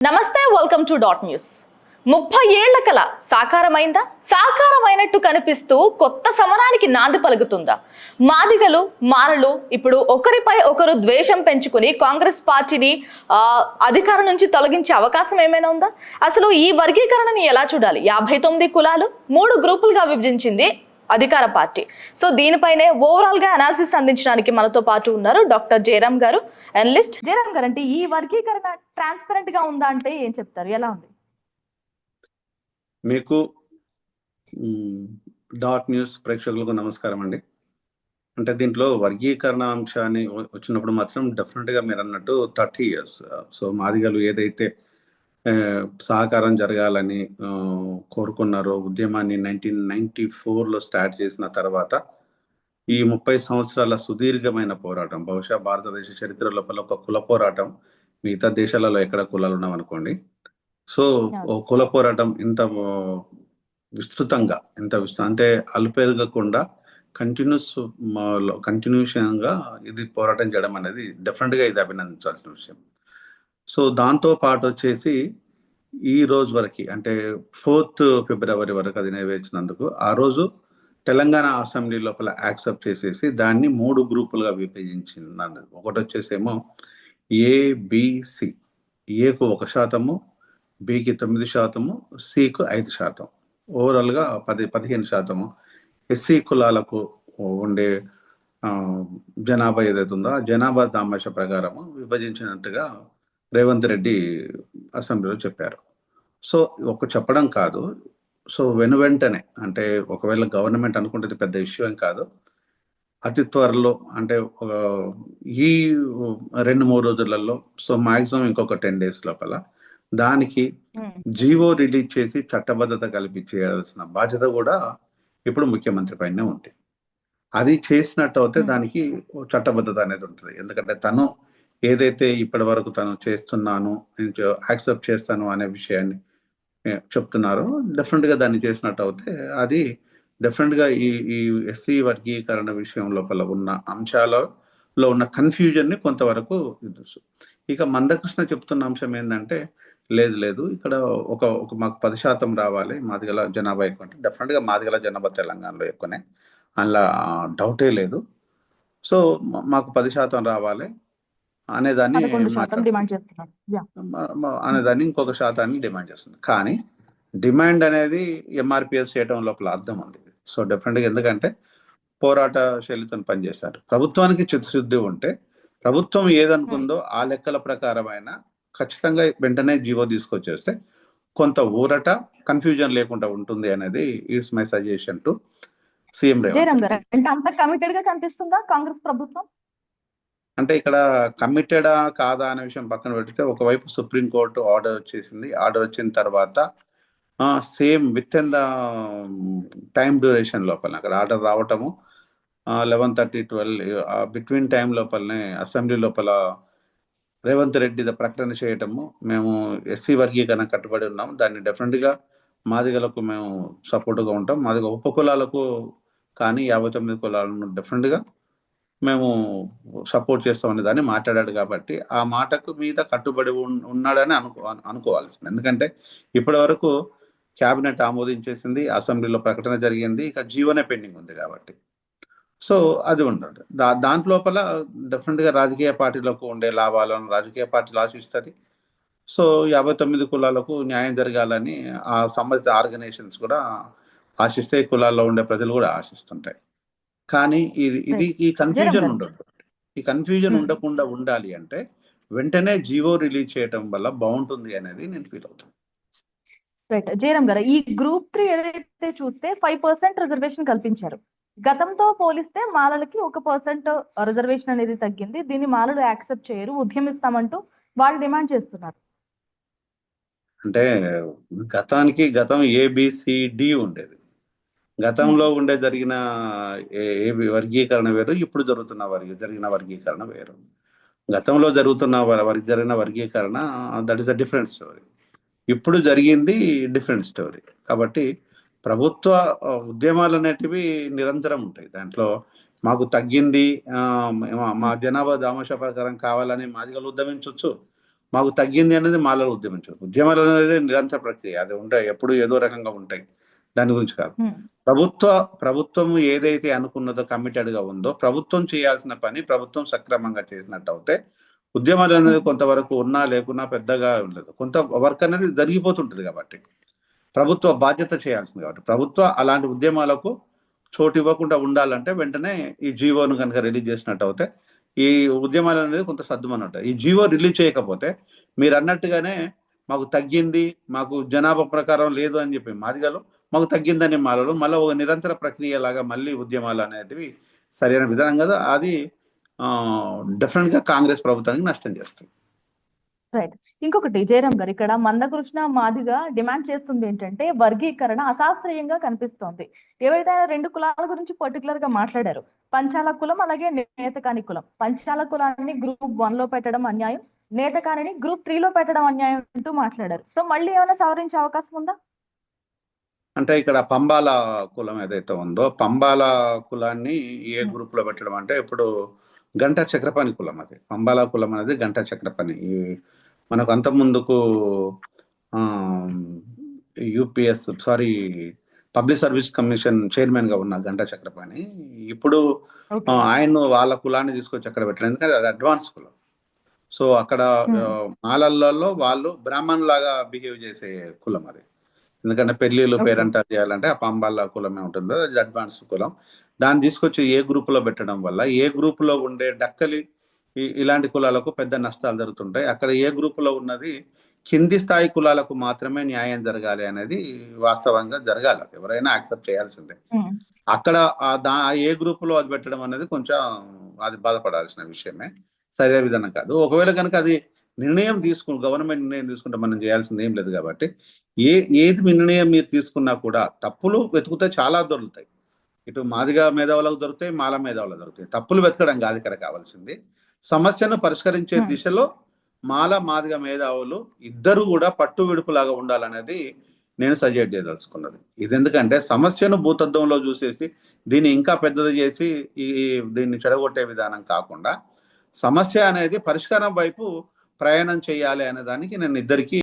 నమస్తే welcome to dot news ముప్పై ఏళ్ళ కల సాకారమైందా? సాకారమైనట్టు కనిపిస్తూ కొత్త సమరానికి నాంది పలుకుతుందా? మాదిగలు మారలు ఇప్పుడు ఒకరిపై ఒకరు ద్వేషం పెంచుకుని కాంగ్రెస్ పార్టీని అధికారం నుంచి తొలగించే అవకాశం ఏమైనా ఉందా? అసలు ఈ వర్గీకరణని ఎలా చూడాలి? యాభై తొమ్మిది కులాలు మూడు గ్రూపులుగా విభజించింది అధికార పార్టీ. సో దీనిపైనే ఓవరాల్గా అనాలిసిస్ అందించడానికి మనతో పాటు ఉన్నారు డాక్టర్ జయరామ్ గారు అనలిస్ట్ జయరామ్ గారు అంటే ఈ వర్గీకరణ ట్రాన్స్పరెంట్గా ఉందా అంటే ఏం చెప్తారు? ఎలా ఉంది? మీకు డాట్ న్యూస్ ప్రేక్షకులకు నమస్కారం అండి. అంటే దీంట్లో వర్గీకరణ అంశాన్ని వచ్చినప్పుడు మాత్రం డెఫినెట్గా మీరు అన్నట్టు థర్టీ ఇయర్స్ సో మాదిగలు ఏదైతే సహకారం జరగాలని కోరుకున్నారో. ఉద్యమాన్ని నైన్టీన్ నైన్టీ ఫోర్లో స్టార్ట్ చేసిన తర్వాత ఈ ముప్పై సంవత్సరాల సుదీర్ఘమైన పోరాటం బహుశా భారతదేశ చరిత్ర లోపల ఒక కుల పోరాటం మిగతా దేశాలలో ఎక్కడ కులాలు ఉన్నామనుకోండి సో ఓ కుల పోరాటం ఇంత విస్తృతంగా ఇంత విస్తృ అంటే అలుపెరగకుండా కంటిన్యూస్ కంటిన్యూషన్గా ఇది పోరాటం చేయడం అనేది డెఫినెట్గా ఇది అభినందించాల్సిన విషయం. సో దాంతో పాటు వచ్చేసి ఈ రోజు వరకు అంటే ఫోర్త్ ఫిబ్రవరి వరకు అది నెరవేర్చినందుకు ఆ రోజు తెలంగాణ అసెంబ్లీ లోపల యాక్సెప్ట్ చేసేసి దాన్ని మూడు గ్రూపులుగా విభజించినందుకు. ఒకటి వచ్చేసేమో ఏబిసి ఏకు ఒక శాతము బికి తొమ్మిది శాతము సికు ఐదు శాతం. ఓవరాల్గా పది పదిహేను శాతము. ఎస్సీ కులాలకు ఉండే జనాభా ఏదైతే ఉందో ఆ జనాభా దామాష ప్రకారము విభజించినట్టుగా రేవంత్ రెడ్డి అసెంబ్లీలో చెప్పారు. సో ఒక చెప్పడం కాదు. సో వెను వెంటనే అంటే ఒకవేళ గవర్నమెంట్ అనుకుంటే పెద్ద ఇష్యూ ఏం కాదు. అతి త్వరలో అంటే ఒక ఈ రెండు మూడు రోజులలో సో మాక్సిమం ఇంకొక టెన్ డేస్ లోపల దానికి జీవో రిలీజ్ చేసి చట్టబద్ధత కల్పించేయాల్సిన బాధ్యత కూడా ఇప్పుడు ముఖ్యమంత్రి పైనే ఉంది. అది చేసినట్టు అయితే. దానికి చట్టబద్ధత అనేది ఉంటుంది. ఎందుకంటే తను ఏదైతే ఇప్పటి వరకు తను చేస్తున్నాను నేను యాక్సెప్ట్ చేస్తాను అనే విషయాన్ని చెప్తున్నారు చెప్తున్నారో దాన్ని చేసినట్టు అవుతే అది డిఫరెంట్గా ఈ ఈ ఎస్సీ వర్గీకరణ విషయం లోపల ఉన్న అంశాలలో ఉన్న కన్ఫ్యూజన్ని కొంతవరకు ఇక మందకృష్ణ చెప్తున్న అంశం ఏంటంటే లేదు లేదు ఇక్కడ ఒక ఒక మాకు పది శాతం రావాలి మాదిగల జనాభా ఎక్కువ అంటే డెఫినెట్గా మాదిగల జనాభా తెలంగాణలో ఎక్కువనే అందులో డౌటే లేదు. సో మాకు పది శాతం రావాలి అనేదాన్ని అనేదాన్ని ఇంకొక శాతాన్ని డిమాండ్ చేస్తుంది. కానీ డిమాండ్ అనేది ఎంఆర్పిఎస్ చేయడం లోపల అర్థం ఉంది. సో డెఫినెట్గా ఎందుకంటే పోరాట శైలితో పనిచేస్తారు. ప్రభుత్వానికి చిత్తశుద్ధి ఉంటే ప్రభుత్వం ఏదనుకుందో ఆ లెక్కల ప్రకారమైన ఖచ్చితంగా వెంటనే జీవో తీసుకొచ్చేస్తే కొంత ఊరట కన్ఫ్యూజన్ లేకుండా ఉంటుంది అనేది it's my suggestion to CM Revanth garu అంటే అంత కమిటెడ్గా కనిపిస్తుందా కాంగ్రెస్ ప్రభుత్వం? అంటే ఇక్కడ కమిటెడా కాదా అనే విషయం పక్కన పెడితే ఒకవైపు సుప్రీంకోర్టు ఆర్డర్ వచ్చేసింది. ఆర్డర్ వచ్చిన తర్వాత same with in the time duration లోపల అక్కడ ఆర్డర్ రావటము eleven thirty twelve between time లోపలనే అసెంబ్లీ లోపల రేవంత్ రెడ్డి ప్రకటన చేయటము మేము ఎస్సీ వర్గీకరణ కట్టుబడి ఉన్నాము. దాన్ని డెఫినెట్గా మాదిగలకు మేము సపోర్ట్గా ఉంటాం. మాదిగ ఉపకులాలకు కానీ యాభై తొమ్మిది కులాలను డెఫినెట్గా మేము సపోర్ట్ చేస్తామనే దాన్ని మాట్లాడాడు కాబట్టి ఆ మాటకు మీద కట్టుబడి ఉన్నాడని అనుకో అనుకోవాలి ఎందుకంటే ఇప్పటి వరకు క్యాబినెట్ ఆమోదించేసింది అసెంబ్లీలో ప్రకటన జరిగింది ఇక జీవన పెండింగ్ ఉంది కాబట్టి. సో అది ఉండదు. దా దాంట్ లోపల డెఫినెట్గా రాజకీయ పార్టీలకు ఉండే లాభాలను రాజకీయ పార్టీలు ఆశిస్తుంది. సో యాభై తొమ్మిది కులాలకు న్యాయం జరగాలని ఆ సంబంధిత ఆర్గనైజేషన్స్ కూడా ఆశిస్తే కులాల్లో ఉండే ప్రజలు కూడా ఆశిస్తుంటాయి. కానీ ఇది ఇది ఈ కన్ఫ్యూజన్. ఉండదు ఈ కన్ఫ్యూజన్ Hmm. ఉండకుండా ఉండాలి అంటే వెంటనే జీవో రిలీజ్ చేయడం వల్ల బాగుంటుంది అనేది నేను ఫీల్ అవుతాను రైట్ జయరామ్ గారు ఈ గ్రూప్ త్రీ ఏదైతే చూస్తే ఫైవ్ పర్సెంట్ రిజర్వేషన్ కల్పించారు. గతంతో పోలిస్తే మాలలకి ఒక పర్సెంట్ రిజర్వేషన్ అనేది తగ్గింది. దీన్ని మాలలు యాక్సెప్ట్ చేయరు ఉద్యమిస్తామంటూ వాళ్ళు డిమాండ్ చేస్తున్నారు. అంటే గతానికి గతం ఏబిసిడి ఉండేది. గతంలో ఉండే జరిగిన ఏ- వర్గీకరణ వేరు ఇప్పుడు జరుగుతున్న వర్గీ జరిగిన వర్గీకరణ వేరు. గతంలో జరుగుతున్న వర్గ జరిగిన వర్గీకరణ that is a different story. ఇప్పుడు జరిగింది డిఫరెంట్ స్టోరీ. కాబట్టి ప్రభుత్వ ఉద్యమాలు అనేటివి నిరంతరం ఉంటాయి. దాంట్లో మాకు తగ్గింది మా- మా జనాభా దామోష ప్రకారం కావాలని మాదిగలు ఉద్యమించవచ్చు. మాకు తగ్గింది అనేది మాలో ఉద్యమించవచ్చు. ఉద్యమాలు అనేది నిరంతర ప్రక్రియ. అది ఉంటాయి ఎప్పుడు ఏదో రకంగా ఉంటాయి. దాని గురించి కాదు. ప్రభుత్వ ప్రభుత్వం ఏదైతే అనుకున్నదో కమిటెడ్గా ఉందో ప్రభుత్వం చేయాల్సిన పని ప్రభుత్వం సక్రమంగా చేసినట్టు అవుతే ఉద్యమాలు అనేది కొంతవరకు ఉన్నా లేకున్నా పెద్దగా ఉండదు. కొంత వర్క్ అనేది జరిగిపోతుంటది కాబట్టి. ప్రభుత్వ బాధ్యత చేయాల్సింది కాబట్టి. ప్రభుత్వ అలాంటి ఉద్యమాలకు చోటు ఇవ్వకుండా ఉండాలంటే వెంటనే ఈ జీవోను కనుక రిలీజ్ చేసినట్టు అవుతే ఈ ఉద్యమాలు అనేది కొంత సర్దుమన్నట్టు ఈ జీవో రిలీజ్ చేయకపోతే మీరు అన్నట్టుగానే మాకు తగ్గింది మాకు జనాభా ప్రకారం లేదు అని చెప్పి మాదిగలు మాకు తగ్గిందని మారడం మళ్ళీ ఒక నిరంతర ప్రక్రియ లాగా మళ్ళీ ఉద్యమాలు అనేటివి సరైన విధానం కదా అది డెఫినెట్గా కాంగ్రెస్ ప్రభుత్వానికి నష్టం చేస్తుంది. రైట్ ఇంకొకటి జయరామ్ గారు ఇక్కడ మందకృష్ణ మాదిగా డిమాండ్ చేస్తుంది ఏంటంటే వర్గీకరణ అశాస్త్రీయంగా కనిపిస్తోంది. ఏవైతే రెండు కులాల గురించి పర్టికులర్గా మాట్లాడారు పంచాల కులం అలాగే నేతకాని కులం. పంచాల కులాన్ని గ్రూప్ వన్లో పెట్టడం అన్యాయం నేతకానిని గ్రూప్ త్రీ లో పెట్టడం అన్యాయం అంటూ మాట్లాడారు. సో మళ్ళీ ఏమైనా సవరించే అవకాశం ఉందా? అంటే ఇక్కడ పంబాల కులం ఏదైతే ఉందో పంబాల కులాన్ని ఏ గ్రూప్లో పెట్టడం అంటే ఇప్పుడు గంట చక్రపాణి కులం అది. పంబాల కులం అనేది గంట చక్రపాణి. మనకు అంత ముందుకు UPS sorry public service commission చైర్మన్గా ఉన్న గంట చక్రపాణి. ఇప్పుడు ఆ, ఆయన్ను వాళ్ళ కులాన్ని తీసుకొచ్చి అక్కడ పెట్టడం. ఎందుకంటే అది అడ్వాన్స్ కులం. సో అక్కడ మాలల్లో వాళ్ళు బ్రాహ్మణ్ లాగా బిహేవ్ చేసే కులం అది. ఎందుకంటే పెళ్ళిళ్ళు Okay. పేరంటాలు చేయాలంటే ఆ పంబాల కులమే ఉంటుంది అది అడ్వాన్స్ కులం. దాన్ని తీసుకొచ్చి ఏ గ్రూప్లో పెట్టడం వల్ల ఏ గ్రూప్లో ఉండే డక్కలి ఇలాంటి కులాలకు పెద్ద నష్టాలు జరుగుతుంటాయి. అక్కడ ఏ గ్రూప్లో ఉన్నది కింది స్థాయి కులాలకు మాత్రమే న్యాయం జరగాలి అనేది వాస్తవంగా జరగాలి. అది ఎవరైనా యాక్సెప్ట్ చేయాల్సిందే. అక్కడ దా ఏ గ్రూప్లో అది పెట్టడం అనేది కొంచెం అది బాధపడాల్సిన విషయమే. సరే విధానం కాదు. ఒకవేళ కనుక అది నిర్ణయం తీసుకు గవర్నమెంట్ నిర్ణయం తీసుకుంటే మనం చేయాల్సింది ఏం లేదు కాబట్టి ఏ ఏది నిర్ణయం మీరు తీసుకున్నా కూడా తప్పులు వెతుకుతే చాలా దొరుకుతాయి. ఇటు మాదిగా మేధావులకు దొరుకుతాయి మాల మేధావులకు దొరుకుతాయి. తప్పులు వెతకడం కాదు ఇక్కడ కావాల్సింది. సమస్యను పరిష్కరించే Hmm. దిశలో మాల మాదిగ మేధావులు ఇద్దరు కూడా పట్టు విడుపులాగా ఉండాలనేది నేను సజెస్ట్ చేయదలుచుకున్నది. ఇది ఎందుకంటే సమస్యను భూతత్వంలో చూసేసి దీన్ని ఇంకా పెద్దది చేసి ఈ దీన్ని చెడగొట్టే విధానం కాకుండా సమస్య అనేది పరిష్కారం వైపు ప్రయాణం చేయాలి అనే దానికి నేను ఇద్దరికి